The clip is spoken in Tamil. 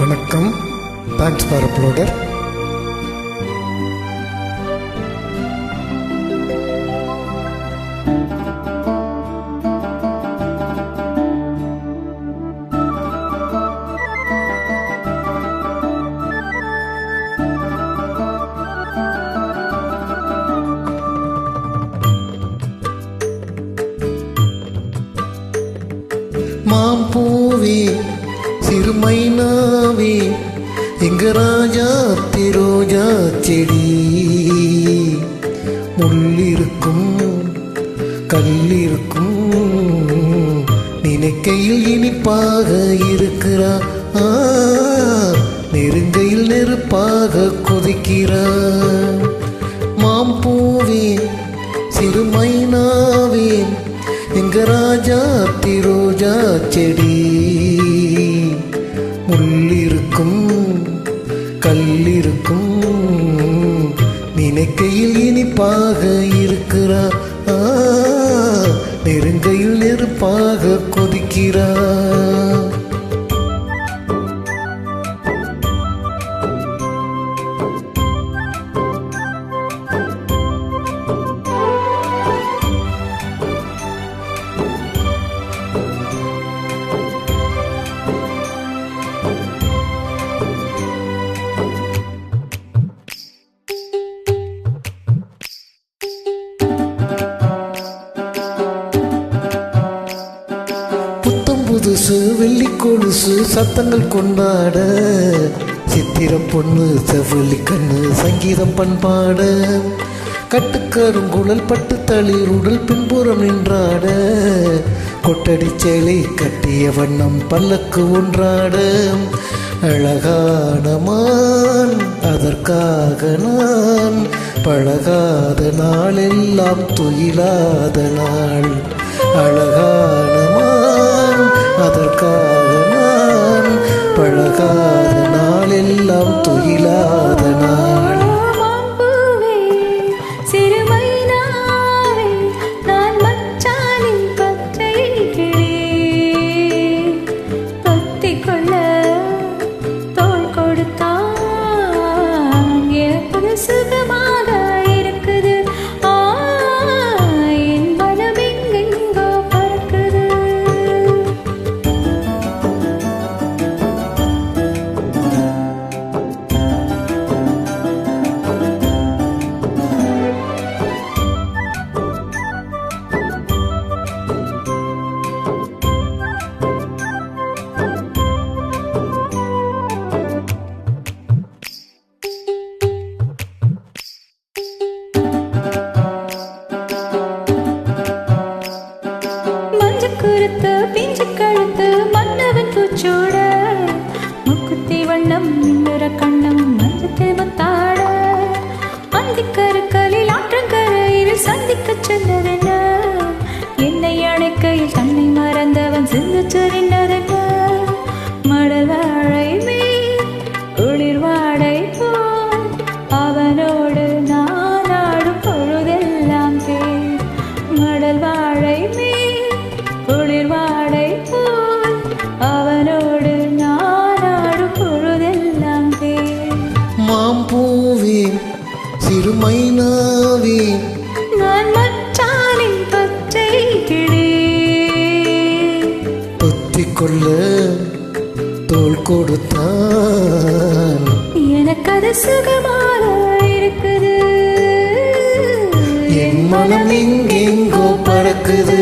வணக்கம். தேங்க்ஸ் ஃபார் அப்லோடர் மாம்பூவே சிறுமைனாவே எங்க ராஜா திரோஜா செடி. முள்ளிருக்கும் கல்லிருக்கும் நினைக்கையில் இனிப்பாக இருக்கிறா. ஆ, நெருங்கையில் நெருப்பாக கொதிக்கிறா. மாம்பூவேன் சிறுமைனாவேன் எங்க ராஜா திரோஜா செடி. நெருப்பாக இருக்கிறா ஆ, நெருங்கையில் நெருப்பாக கொதிக்கிறா கொலுசு வெள்ளி கொலுசு சத்தங்கள் கொண்டாட. சித்திரம் பொண்ணு செவ்வெள்ளி கண்ணு சங்கீதம் பண்பாட. கட்டுக்கருங்குழல் பட்டு தளிர் உடல் பின்புறம் நின்றாட. கொட்டடி சேலை கட்டிய வண்ணம் பல்லக்கு ஒன்றாட. அழகான மான் அதற்காக நான் பழகாத நாளெல்லாம் துயிலாத நாள். அழகான அதற்காக நான் பழகாத நாளெல்லாம் துயிலாத குறுத்து பிஞ்சு கழுத்து மன்னவன் பூச்சோட. முக்குத்தி வண்ணம் மின்னுற கண்ணம் மஞ்சத்தில் முத்தாட. அந்திக்கருக்கலில் ஆற்றங்கரையில் சந்திக்க சொன்னதென்ன? என்னை அணைக்கையில் தன்னை மறந்தவன் சிந்து சொரிந்ததென்ன தோல் தோல் கொடுத்தான் எனக்கு அது சுகமாக இருக்குது. என் மனம் எங்கெங்கோ பறக்குது.